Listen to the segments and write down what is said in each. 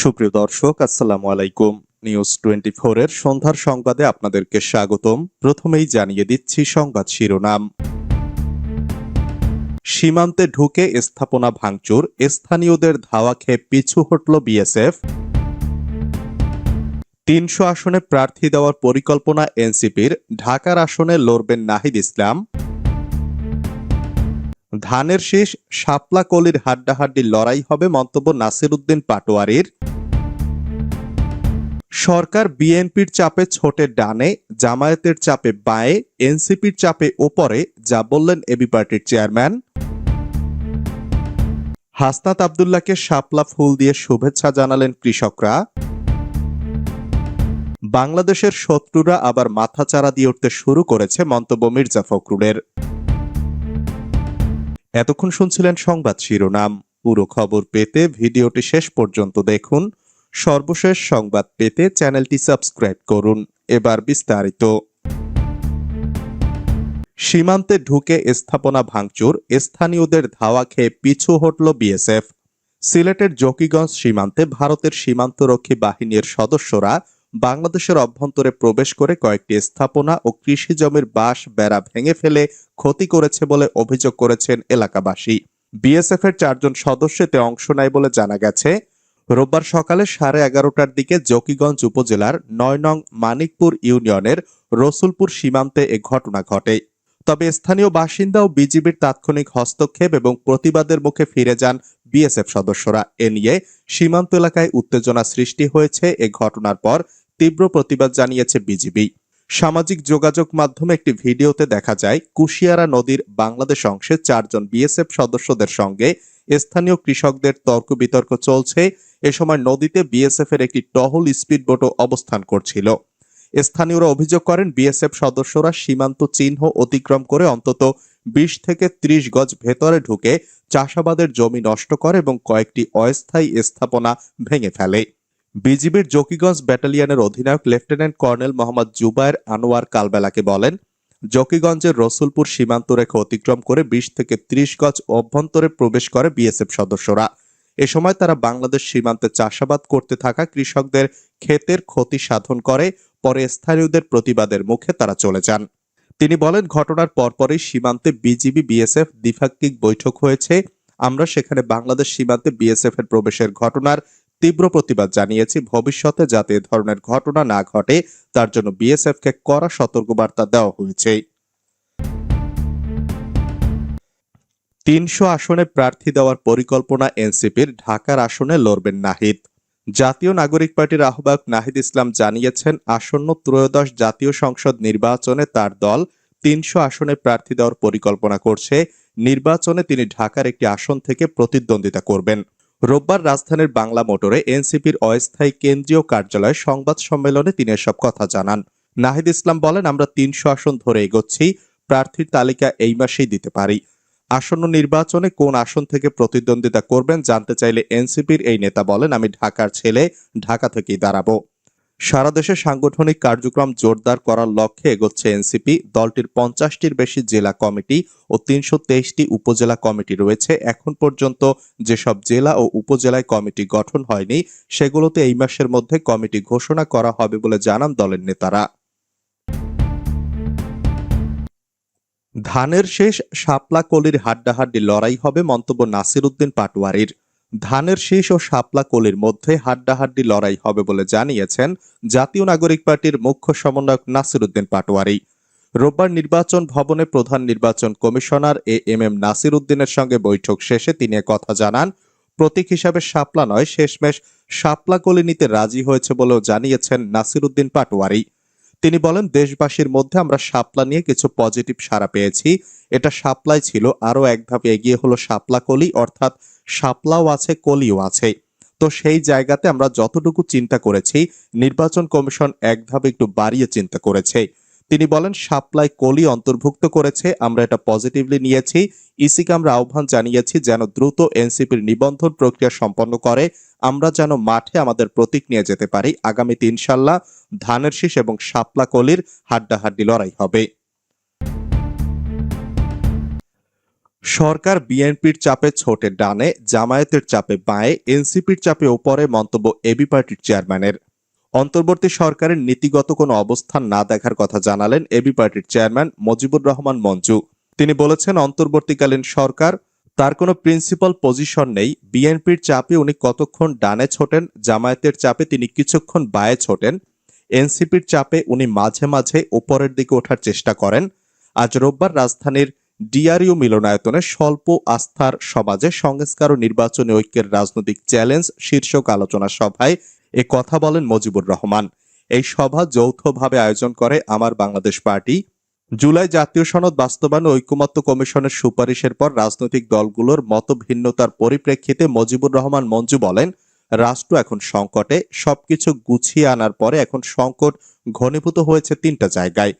সুপ্রিয় দর্শক, আসসালামু আলাইকুম। নিউজ টোয়েন্টি এর সন্ধ্যার সংবাদে আপনাদেরকে স্বাগতম। প্রথমেই জানিয়ে দিচ্ছি সংবাদ শিরোনাম। সীমান্তে ঢুকে স্থাপনা ভাঙচুর, স্থানীয়দের ধাওয়া খেয়ে পিছু হটল বিএসএফ। তিনশো আসনে প্রার্থী দেওয়ার পরিকল্পনা এনসিপির, ঢাকার আসনে লড়বেন নাহিদ ইসলাম। ধানের শীষ, শাপলা কলির হাড্ডাহাড্ডি লড়াই হবে মন্তব্য নাসির উদ্দিন পাটোয়ারির। সরকার বিএনপির চাপে ছোটে ডানে, জামায়াতের চাপে বাঁয়ে, এনসিপির চাপে ওপরে, যা বললেন এবি পার্টির চেয়ারম্যান। হাসনাত আবদুল্লাহকে শাপলা ফুল দিয়ে শুভেচ্ছা জানালেন কৃষকরা। বাংলাদেশের শত্রুরা আবার মাথাচাড়া দিয়ে উঠতে শুরু করেছে মন্তব্য মির্জা ফখরুলের। এতক্ষণ শুনছিলেন সংবাদ শিরোনাম। পুরো খবর পেতে ভিডিওটি শেষ পর্যন্ত দেখুন। সর্বশেষ সংবাদ পেতে চ্যানেলটি সাবস্ক্রাইব করুন। এবার বিস্তারিত। সীমান্তে ঢুকে স্থাপনা ভাঙচুর, স্থানীয়দের ধাওয়া খেয়ে পিছু হটল বিএসএফ। সিলেটের জকিগঞ্জ সীমান্তে ভারতের সীমান্তরক্ষী বাহিনীর সদস্যরা বাংলাদেশের অভ্যন্তরে প্রবেশ করে কয়েকটি স্থাপনা ও কৃষি জমির বাঁশ, বেড়া ভেঙে ফেলে ক্ষতি করেছে বলে অভিযোগ করেছেন এলাকাবাসী। বিএসএফ এর চারজন সদস্য এতে অংশ নেয় বলে জানা গেছে রোববার সকালে সাড়ে এগারোটার দিকে জকিগঞ্জ উপজেলার নয় নং মানিকপুর ইউনিয়নের রসুলপুর সীমান্তে এ ঘটনা ঘটে। তবে স্থানীয় বাসিন্দা ও বিজিবির তাৎক্ষণিক হস্তক্ষেপ এবং প্রতিবাদের মুখে ফিরে যান বিএসএফ সদস্যরা। এ নিয়ে সীমান্ত এলাকায় উত্তেজনা সৃষ্টি হয়েছে। এ ঘটনার পর তীব্র প্রতিবাদ জানিয়েছে বিজিবি। সামাজিক যোগাযোগ মাধ্যমে একটি ভিডিওতে দেখা যায়, কুশিয়ারা নদীর বাংলাদেশ অংশে চারজন বিএসএফ সদস্যদের সঙ্গে স্থানীয় কৃষকদের তর্ক বিতর্ক চলছে। এ সময় নদীতে বিএসএফ এর একটি টহল স্পিডবোটও অবস্থান করছিল। স্থানীয়রা অভিযোগ করেন বিএসএফ সদস্যরা সীমান্ত চিহ্ন অতিক্রম করে অন্তত বিশ থেকে ত্রিশ গজ ভেতরে ঢুকে চাষাবাদের জমি নষ্ট করে এবং কয়েকটি অস্থায়ী স্থাপনা ভেঙে ফেলে। বিজিবির জকিগঞ্জ ব্যাটালিয়নের অধিনায়ক লেফটেন্যান্ট কর্নেল মোহাম্মদ জুবায়ের আনোয়ার কালবেলাকে বলেন, জকিগঞ্জের রসুলপুর সীমান্ত রেখা অতিক্রম করে বিশ থেকে ত্রিশ গজ অভ্যন্তরে প্রবেশ করে বিএসএফ সদস্যরা। এ সময় তারা বাংলাদেশ সীমান্তে চাষাবাদ করতে থাকা কৃষকদের ক্ষেতের ক্ষতি সাধন করে, পরে স্থানীয়দের প্রতিবাদের মুখে তারা চলে যান। তিনি বলেন, ঘটনার পরপরই সীমান্তে বিজিবি, বিএসএফ দ্বিপাক্ষিক বৈঠক হয়েছে। আমরা সেখানে বাংলাদেশ সীমান্তে বিএসএফ এর প্রবেশের ঘটনার তীব্র প্রতিবাদ জানিয়েছি। ভবিষ্যতে যাতে এ ধরনের ঘটনা না ঘটে, তার জন্য বিএসএফ কে কড়া সতর্কবার্তা দেওয়া হয়েছে। তিনশো আসনে প্রার্থী দেওয়ার পরিকল্পনা এনসিপির ঢাকার আসনে লড়বেন নাহিদ। জাতীয় নাগরিক পার্টির আহ্বায়ক নাহিদ ইসলাম জানিয়েছেন, আসন্ন ত্রয়োদশ জাতীয় সংসদ নির্বাচনে তার দল তিনশো আসনে প্রার্থী দেওয়ার পরিকল্পনা করছে। নির্বাচনে তিনি ঢাকার একটি আসন থেকে প্রতিদ্বন্দ্বিতা করবেন। রোববার রাজধানীর বাংলা মোটরে এনসিপির অস্থায়ী কেন্দ্রীয় কার্যালয়ে সংবাদ সম্মেলনে তিনি এসব কথা জানান। নাহিদ ইসলাম বলেন, আমরা তিনশো আসন ধরে এগোচ্ছি, প্রার্থীর তালিকা এই মাসেই দিতে পারি। আসন্ন নির্বাচনে কোন আসন থেকে প্রতিদ্বন্দ্বিতা করবেন জানতে চাইলে এনসিপির এই নেতা বলেন, আমি ঢাকার ছেলে, ঢাকা থেকেই দাঁড়াবো। সারা দেশে সাংগঠনিক কার্যক্রম জোরদার করার লক্ষ্যে এগোচ্ছে এনসিপি। দলটির পঞ্চাশটির বেশি জেলা কমিটি ও তিনশো তেইশটি উপজেলা কমিটি রয়েছে। এখন পর্যন্ত যেসব জেলা ও উপজেলায় কমিটি গঠন হয়নি, সেগুলোতে এই মাসের মধ্যে কমিটি ঘোষণা করা হবে বলে জানান দলের নেতারা। ধানের শেষ শাপলা কলির হাড্ডাহাড্ডি লড়াই হবে মন্তব্য নাসিরুদ্দিন পাটোয়ারির। ধানের শীষ ও শাপলা কলির মধ্যে হাড্ডাহাড্ডি লড়াই হবে বলে জানিয়েছেন জাতীয় নাগরিক পার্টির মুখ্য সমন্বয়ক নাসিরুদ্দিন পাটোয়ারি। রোববার নির্বাচন ভবনে প্রধান নির্বাচন commissioner A M M Nasir উদ্দিনের সঙ্গে বৈঠক শেষে তিনি কথা জানান, প্রতীক হিসাবে শাপলা নয়, শেষমেশ শাপলা কলি নিতে রাজি হয়েছে বলেও জানিয়েছেন নাসির উদ্দিন পাটোয়ারি। তিনি বলেন, দেশবাসীর মধ্যে আমরা সাপলা নিয়ে কিছু পজিটিভ সাড়া পেয়েছি। এটা শাপলাই ছিল। আরও এক ধাপ এগিয়ে হলো শাপলা কলি, অর্থাৎ সাপলাও আছে, কলিও আছে। তো সেই জায়গাতে আমরা যতটুকু চিন্তা করেছি, নির্বাচন কমিশন এক ধাপ একটু বাড়িয়ে চিন্তা করেছে। তিনি বলেন, সাপ্লাই কলি অন্তর্ভুক্ত করেছে, আমরা এটা পজিটিভলি নিয়েছি। ইসিকে আমরা আহ্বান জানিয়েছি যেন দ্রুত এনসিপির নিবন্ধন প্রক্রিয়া সম্পন্ন করে, আমরা যেন মাঠে আমাদের প্রতীক নিয়ে যেতে পারি। আগামীতে ইনশাল্লাহ ধানের শীষ এবং শাপলা কলির হাড্ডাহাড্ডি লড়াই হবে। সরকার বিএনপির চাপে ছোটে ডানে, জামায়াতের চাপে বাঁয়ে, এনসিপির চাপে ওপরে মন্তব্য এবি পার্টির চেয়ারম্যানের। অন্তর্বর্তী সরকারের নীতিগত কোনো অবস্থান না দেখার কথা জানালেন এবি পার্টির চেয়ারম্যান মজিবুর রহমান মঞ্জু। তিনি বলেছেন, অন্তর্বর্তীকালীন সরকার তার কোনো প্রিন্সিপাল পজিশন নেই। বিএনপির চাপে উনি কতক্ষণ ডানে ছোটেন, জামায়াতের চাপে তিনি কিছুক্ষণ বায়ে ছোটেন। এনসিপির চাপে উনি মাঝে মাঝে ওপরের দিকে ওঠার চেষ্টা করেন। আজ রোববার রাজধানীর ডিআরইউ মিলনায়তনে স্বল্প আস্থার সমাজে সংস্কার ও নির্বাচনী ঐক্যের রাজনৈতিক চ্যালেঞ্জ শীর্ষক আলোচনা সভায় এ কথা বলেন মজিবুর রহমান। এই সভা যৌথভাবে আয়োজন করে আমার বাংলাদেশ পার্টি। জুলাই জাতীয় সনদ বাস্তবায়ন ঐক্যমত্য কমিশনের সুপারিশের পর রাজনৈতিক দলগুলোর মতভিন্নতার পরিপ্রেক্ষিতে মজিবুর রহমান মঞ্জু বলেন, রাষ্ট্র এখন সংকটে, সবকিছু গুছিয়ে আনার পরে এখন সংকট ঘনীভূত হয়েছে তিনটা জায়গায়।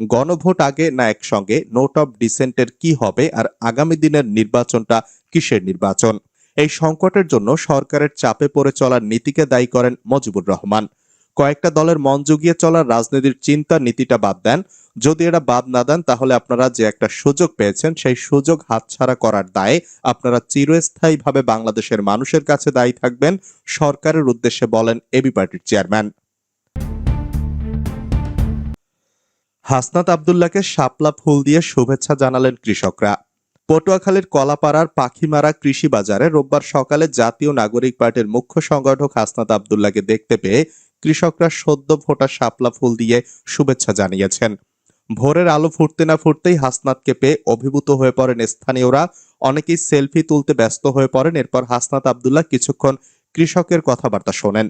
গণভোট আগে না একসঙ্গে, নোট অফ ডিসেন্টের কি হবে আর আগামী দিনের নির্বাচনটা কিসের নির্বাচন? এই সংকটের জন্য সরকারের চাপে পড়ে চলার নীতিকে দায়ী করেন মজিবুর রহমান। কয়েকটা দলের মন জুগিয়ে চলার রাজনীতির চিন্তা নীতিটা বাদ দেন। যদি এরা বাদ না দেন, তাহলে আপনারা যে একটা সুযোগ পেয়েছেন, সেই সুযোগ হাতছাড়া করার দায়ে আপনারা চিরস্থায়ীভাবে বাংলাদেশের মানুষের কাছে দায়ী থাকবেন, সরকারের উদ্দেশ্যে বলেন এবি পার্টির চেয়ারম্যান। হাসনাত আবদুল্লাহকে শাপলা ফুল দিয়ে শুভেচ্ছা জানালেন কৃষকরা। পটুয়াখালীর কলাপাড়ার পাখিমারা কৃষি বাজারে রোববার সকালে জাতীয় নাগরিক পার্টির মুখ্য সংগঠক হাসনাত আবদুল্লাহকে দেখতে পেয়ে কৃষকরা সদ্য ফোটা শাপলা ফুল দিয়ে শুভেচ্ছা জানিয়েছেন। ভোরের আলো ফুটতে না ফুটতেই হাসনাতকে পেয়ে অভিভূত হয়ে পড়েন স্থানীয়রা। অনেকেই সেলফি তুলতে ব্যস্ত হয়ে পড়েন, এরপর হাসনাত আবদুল্লাহ কিছুক্ষণ কৃষকের কথাবার্তা শোনেন।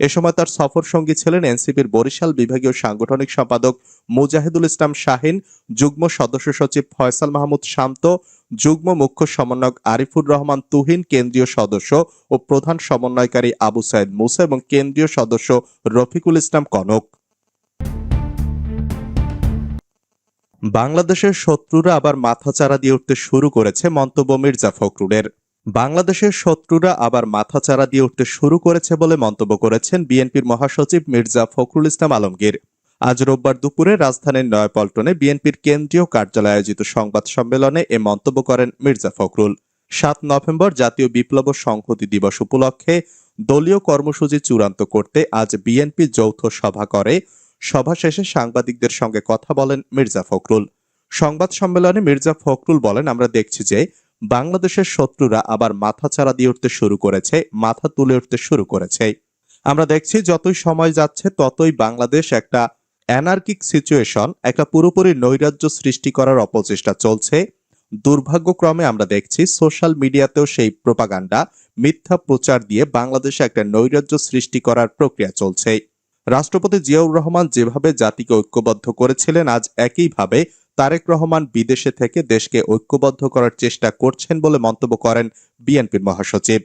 এ সময় তার সফর সঙ্গী ছিলেন এনসিপির বরিশাল বিভাগীয় সাংগঠনিক সম্পাদক মুজাহিদুল ইসলাম শাহিন, যুগ্ম সদস্য সচিব ফয়সাল মাহমুদ শান্ত যুগ্ম মুখ্য সমন্বয়ক আরিফুর রহমান তুহিন, কেন্দ্রীয় সদস্য ও প্রধান সমন্বয়কারী আবু সাইদ মুসা এবং কেন্দ্রীয় সদস্য রফিকুল ইসলাম কনক। বাংলাদেশের শত্রুরা আবার মাথাচাড়া দিয়ে উঠতে শুরু করেছে মন্তব্য মির্জা ফখরুলের। বাংলাদেশের শত্রুরা আবার মাথাচাড়া দিয়ে উঠতে শুরু করেছে বলে মন্তব্য করেছেন বিএনপির মহাসচিব মির্জা ফখরুল ইসলাম আলমগীর। আজ রোববার দুপুরে রাজধানীর নয়াপল্টনে বিএনপির কেন্দ্রীয় কার্যালয়ে আয়োজিত সংবাদ সম্মেলনে এ মন্তব্য করেন মির্জা ফখরুল। সাত নভেম্বর জাতীয় বিপ্লব সংহতি দিবস উপলক্ষে দলীয় কর্মসূচি চূড়ান্ত করতে আজ বিএনপি যৌথ সভা করে। সভা শেষে সাংবাদিকদের সঙ্গে কথা বলেন মির্জা ফখরুল। সংবাদ সম্মেলনে মির্জা ফখরুল বলেন, আমরা দেখছি যে বাংলাদেশের শত্রুরা আবার মাথা চারা দিয়ে উঠতে শুরু করেছে, মাথা তুলে উঠতে শুরু করেছে। আমরা দেখছি যতই সময় যাচ্ছে, ততই বাংলাদেশ একটা অ্যানার্কিক সিচুয়েশন একটা পুরোপুরি নৈরাজ্য সৃষ্টি করার অপচেষ্টা চলছে। দুর্ভাগ্যক্রমে আমরা দেখছি সোশ্যাল মিডিয়াতেও সেই প্রোপাগান্ডা, মিথ্যা প্রচার দিয়ে বাংলাদেশে একটা নৈরাজ্য সৃষ্টি করার প্রক্রিয়া চলছে। রাষ্ট্রপতি জিয়াউর রহমান যেভাবে জাতিকে ঐক্যবদ্ধ করেছিলেন, আজ একইভাবে তারেক রহমান বিদেশে থেকে দেশকে ঐক্যবদ্ধ করার চেষ্টা করছেন বলে মন্তব্য করেন বিএনপির মহাসচিব।